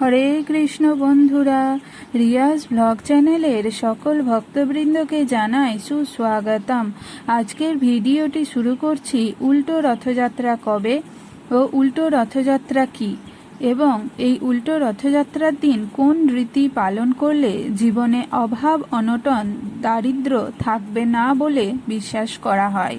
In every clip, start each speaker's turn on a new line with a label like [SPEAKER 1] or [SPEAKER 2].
[SPEAKER 1] হরে কৃষ্ণ বন্ধুরা, রিয়াজ ব্লগ চ্যানেলের সকল ভক্তবৃন্দকে জানাই সুস্বাগতম। আজকের ভিডিওটি শুরু করছি উল্টো রথযাত্রা কবে ও উল্টো রথযাত্রা কি এবং এই উল্টো রথযাত্রার দিন কোন রীতি পালন করলে জীবনে অভাব, অনটন দারিদ্র থাকবে না বলে বিশ্বাস করা হয়।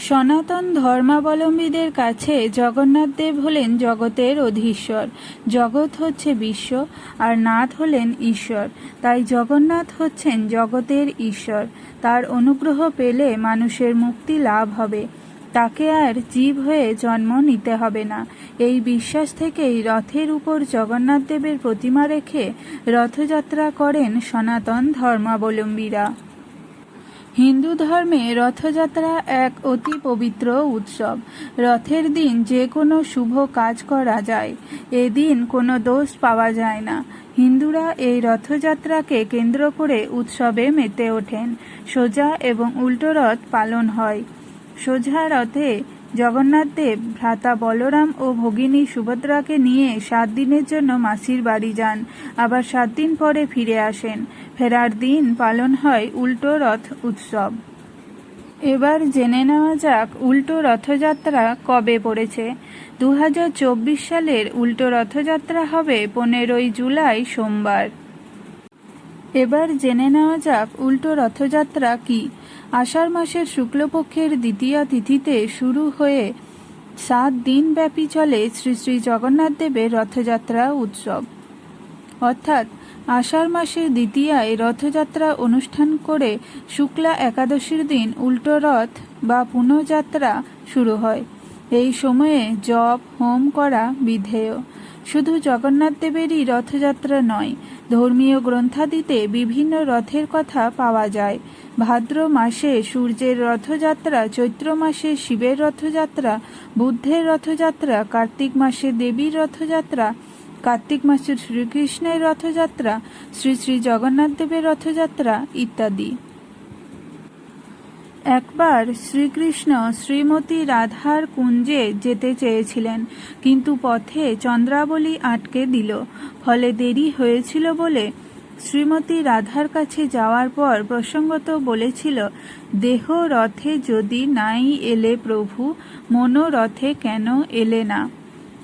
[SPEAKER 1] সনাতন ধর্মাবলম্বীদের কাছে জগন্নাথ দেব হলেন জগতের অধীশ্বর। জগৎ হচ্ছে বিশ্ব, আর নাথ হলেন ঈশ্বর। তাই জগন্নাথ হচ্ছেন জগতের ঈশ্বর। তার অনুগ্রহ পেলে মানুষের মুক্তি লাভ হবে। তাকে আর জীব হয়ে জন্ম নিতে হবে না। এই বিশ্বাস থেকেই রথের উপর জগন্নাথ দেবের প্রতিমা রেখে রথযাত্রা করেন সনাতন ধর্মাবলম্বীরা। হিন্দু ধর্মে রথযাত্রা এক অতি পবিত্র উৎসব। রথের দিন যে কোনো শুভ কাজ করা যায়। এদিন কোনো দোষ পাওয়া যায় না। হিন্দুরা এই রথযাত্রাকে কেন্দ্র করে উৎসবে মেতে ওঠেন। সোজা এবং উল্টো রথ পালন হয়। সোজা রথে জগন্নাথ দেব, ভ্রাতা বলরাম ও ভগিনী সুভদ্রাকে নিয়ে সাত দিনের জন্য মাসির বাড়ি যান। আবার সাত দিন পরে ফিরে আসেন। ফেরার দিন পালন হয় উল্টো রথ উৎসব। এবার জেনে নেওয়া যাক উল্টো রথযাত্রা কবে পড়েছে। দু হাজার চব্বিশ সালের উল্টো রথযাত্রা হবে পনেরোই জুলাই সোমবার। এবার জেনে নেওয়া যাক উল্টো রথযাত্রা কি। আষাঢ় মাসের শুক্লপক্ষের দ্বিতীয় তিথিতে শুরু হয়ে সাত দিন ব্যাপী চলে শ্রী শ্রী জগন্নাথ দেবের রথযাত্রা উৎসব। অর্থাৎ আষাঢ় মাসের দ্বিতীয়ায় রথযাত্রা অনুষ্ঠান করে শুক্লা একাদশীর দিন উল্টো রথ বা পুনঃযাত্রা শুরু হয়। এই সময়ে জপ, হোম করা বিধেয়। শুধু জগন্নাথ দেবেরই রথযাত্রা নয় ধর্মীয় গ্রন্থাদিতে বিভিন্ন রথের কথা পাওয়া যায়। ভাদ্র মাসে সূর্যের রথযাত্রা, চৈত্র মাসে শিবের রথযাত্রা, বুদ্ধের রথযাত্রা, কার্তিক মাসে দেবীর রথযাত্রা, কার্তিক মাসে শ্রীকৃষ্ণের রথযাত্রা, শ্রী শ্রী জগন্নাথ দেবের রথযাত্রা ইত্যাদি। একবার শ্রীকৃষ্ণ শ্রীমতী রাধার কুঞ্জে যেতে চেয়েছিলেন, কিন্তু পথে চন্দ্রাবলী আটকে দিল। ফলে দেরি হয়েছিল বলে শ্রীমতী রাধার কাছে যাওয়ার পর প্রসঙ্গত বলেছিল, দেহ রথে যদি নাই এলে প্রভু মনোরথে কেন এলে না?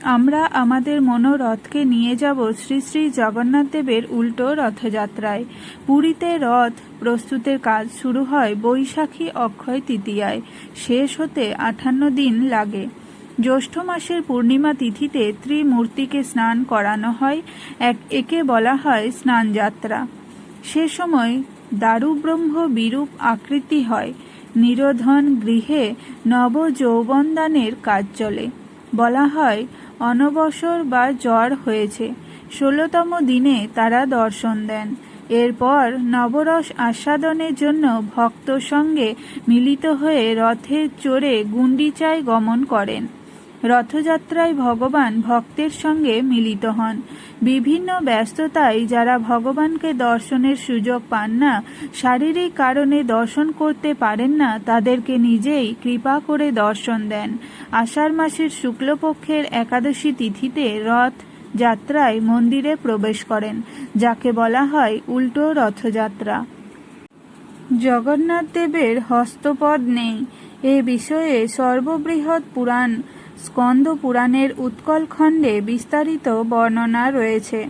[SPEAKER 1] আমরা আমাদের মনোরথকে নিয়ে যাব শ্রী শ্রী জগন্নাথ দেবের উল্টো রথযাত্রায়। পুরীতে রথ প্রস্তুতের কাজ শুরু হয় বৈশাখী অক্ষয় তৃতীয়ায়। শেষ হতে আঠান্ন দিন লাগে। জ্যৈষ্ঠ মাসের পূর্ণিমা তিথিতে ত্রিমূর্তিকে স্নান করানো হয়, এক একে বলা হয় স্নানযাত্রা। সে সময় দারুব্রহ্ম বিরূপ আকৃতি হয়। নিরোধন গৃহে নব যৌবনদানের কাজ চলে। বলা হয় অনবসর বা জ্বর হয়েছে। ষোলোতম দিনে তারা দর্শন দেন। এরপর নবরস আস্বাদনের জন্য ভক্ত সঙ্গে মিলিত হয়ে রথে চড়ে গুন্ডিচায় গমন করেন। রথযাত্রায় ভগবান ভক্তের সঙ্গে মিলিত হন। বিভিন্ন ব্যস্ততায় যারা ভগবানকে দর্শনের সুযোগ পান না, শারীরিক কারণে দর্শন করতে পারেন না, তাদেরকে নিজেই কৃপা করে দর্শন দেন। আষাঢ় মাসের শুক্লপক্ষের একাদশী তিথিতে রথ যাত্রায় মন্দিরে প্রবেশ করেন, যাকে বলা হয় উল্টো রথযাত্রা। জগন্নাথ দেবের হস্তপদ নেই। এ বিষয়ে সর্ববৃহৎ পুরাণ স্কন্দ পুরাণের উৎকল খণ্ডে বিস্তারিত বর্ণনা রয়েছে।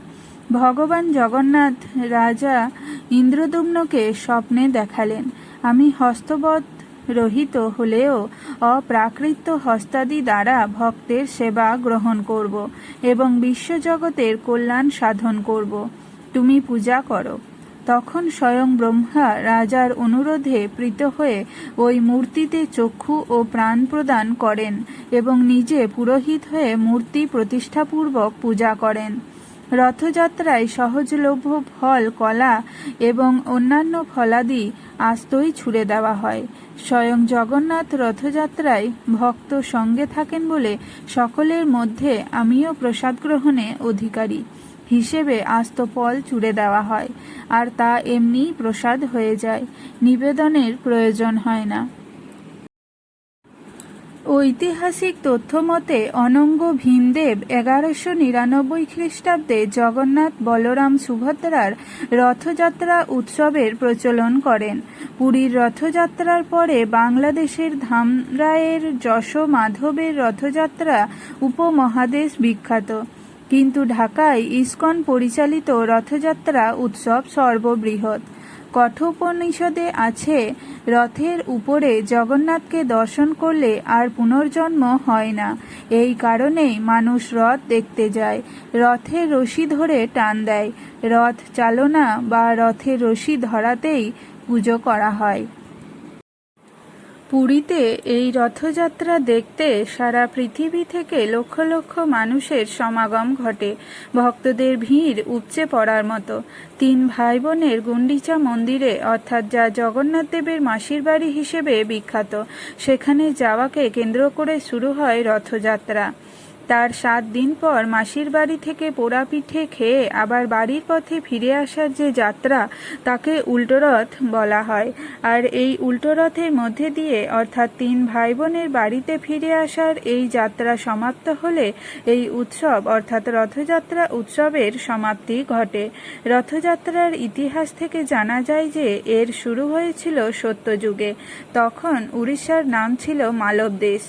[SPEAKER 1] ভগবান জগন্নাথ রাজা ইন্দ্রদুম্নকে স্বপ্নে দেখালেন। আমি হস্তবৎ রহিত হলেও অপ্রাকৃত হস্তাদি দ্বারা ভক্তের সেবা গ্রহণ করব এবং বিশ্বজগতের কল্যাণ সাধন করব। তুমি পূজা করো। তখন স্বয়ং ব্রহ্মা রাজার অনুরোধে প্রীত হয়ে ওই মূর্তিতে চক্ষু ও প্রাণ প্রদান করেন এবং নিজে পুরোহিত হয়ে মূর্তি প্রতিষ্ঠাপূর্বক পূজা করেন। রথযাত্রায় সহজলভ্য ফল, কলা এবং অন্যান্য ফলাদি আস্তই ছুড়ে দেওয়া হয়। স্বয়ং জগন্নাথ রথযাত্রায় ভক্ত সঙ্গে থাকেন বলে সকলের মধ্যে আমিও প্রসাদ গ্রহণে অধিকারী। হিসেবে আস্ত ফল চুড়ে দেওয়া হয়, আর তা এমনিই প্রসাদ হয়ে যায়, নিবেদনের প্রয়োজন হয় না। ঐতিহাসিক তথ্য মতে, অনঙ্গ ভীমদেব এগারোশো নিরানব্বই খ্রিস্টাব্দে জগন্নাথ বলরাম সুভদ্রার রথযাত্রা উৎসবের প্রচলন করেন। পুরীর রথযাত্রার পরে বাংলাদেশের ধামরায়ের যশ মাধবের রথযাত্রা উপমহাদেশ বিখ্যাত। কিন্তু ঢাকায় ইসকন পরিচালিত রথযাত্রা উৎসব সর্ববৃহৎ। কঠোপনিষদে আছে, রথের উপরে জগন্নাথকে দর্শন করলে আর পুনর্জন্ম হয় না। এই কারণেই মানুষ রথ দেখতে যায় রথের রশি ধরে টান দেয়। রথ চালনা বা রথের রশি ধরাতেই পুজো করা হয়। পুরীতে এই রথযাত্রা দেখতে সারা পৃথিবী থেকে লক্ষ লক্ষ মানুষের সমাগম ঘটে। ভক্তদের ভিড় উপচে পড়ার মতো। তিন ভাই বোনের গুন্ডিচা মন্দিরে, অর্থাৎ যা জগন্নাথ দেবের মাসির বাড়ি হিসেবে বিখ্যাত, সেখানে যাওয়াকে কেন্দ্র করে শুরু হয় রথযাত্রা। তার সাত দিন পর মাসির বাড়ি থেকে পোড়া পিঠে খেয়ে আবার বাড়ির পথে ফিরে আসার যে যাত্রা, তাকে উল্টোরথ বলা হয়। আর এই উল্টোরথের মধ্যে দিয়ে, অর্থাৎ তিন ভাই বোনের বাড়িতে ফিরে আসার এই যাত্রা সমাপ্ত হলে এই উৎসব, অর্থাৎ রথযাত্রা উৎসবের সমাপ্তি ঘটে। রথযাত্রার ইতিহাস থেকে জানা যায় যে, এর শুরু হয়েছিল সত্যযুগে। তখন উড়িষ্যার নাম ছিল মালব দেশ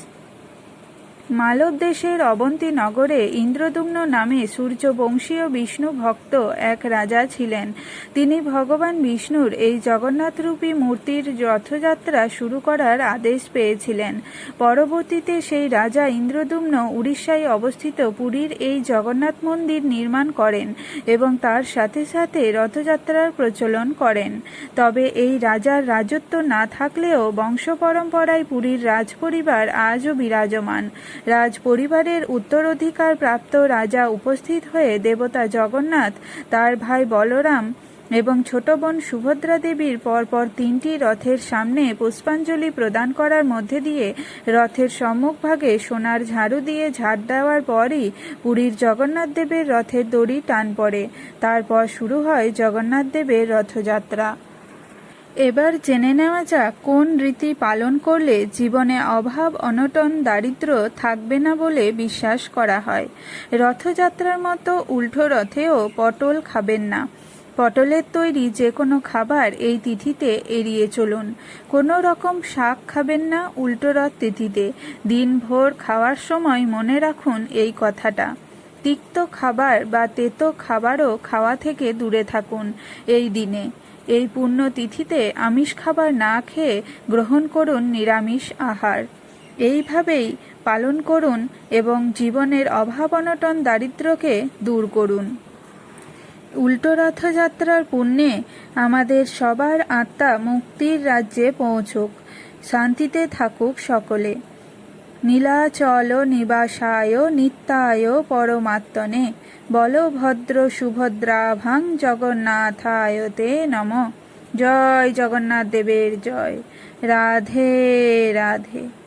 [SPEAKER 1] মালব দেশের অবন্তী নগরে ইন্দ্রদুম্ন নামে সূর্যবংশীয় বিষ্ণু ভক্ত এক রাজা ছিলেন। তিনি ভগবান বিষ্ণুর এই জগন্নাথরূপী মূর্তির রথযাত্রা শুরু করার আদেশ পেয়েছিলেন। পরবর্তীতে সেই রাজা ইন্দ্রদুম্ন উড়িষ্যায় অবস্থিত পুরীর এই জগন্নাথ মন্দির নির্মাণ করেন এবং তার সাথে সাথে রথযাত্রার প্রচলন করেন। তবে এই রাজার রাজত্ব না থাকলেও বংশ পরম্পরায় পুরীর রাজপরিবার আজও বিরাজমান। রাজ পরিবারের উত্তরাধিকার প্রাপ্ত রাজা উপস্থিত হয়ে দেবতা জগন্নাথ, তার ভাই বলরাম এবং ছোট বোন সুভদ্রা দেবীর পরপর তিনটি রথের সামনে পুষ্পাঞ্জলি প্রদান করার মধ্যে দিয়ে রথের সম্মুখভাগে সোনার ঝাড়ু দিয়ে ঝাড় দেওয়ার পরই পুরীর জগন্নাথ দেবের রথের দড়ি টান পড়ে। তারপর শুরু হয় জগন্নাথ দেবের রথযাত্রা। এবার জেনে নেওয়া যাক কোন রীতি পালন করলে জীবনে অভাব, অনটন দারিদ্র থাকবে না বলে বিশ্বাস করা হয়। রথযাত্রার মতো উল্টো রথেও পটল খাবেন না। পটলের তৈরি যে কোনো খাবার এই তিথিতে এড়িয়ে চলুন। কোনো রকম শাক খাবেন না উল্টো রথ তিথিতে। দিনভর খাওয়ার সময় মনে রাখুন এই কথাটা। তিক্ত খাবার বা তেতো খাবারও খাওয়া থেকে দূরে থাকুন এই দিনে। এই পুণ্য তিথিতে আমিষ খাবার না খেয়ে গ্রহণ করুন নিরামিষ আহার। এইভাবেই পালন করুন এবং জীবনের অভাব অনটন দারিদ্র্যকে দূর করুন। উল্টো রথযাত্রার পুণ্যে আমাদের সবার আত্মা মুক্তির রাজ্যে পৌঁছুক। শান্তিতে থাকুক সকলে। নীলাচল নিবাসায় নিত্যায় পরমাত্মনে বলভদ্র সুভদ্রাভাং জগন্নাথায় তে নম। জয় জগন্নাথ দেবের জয়। রাধে রাধে।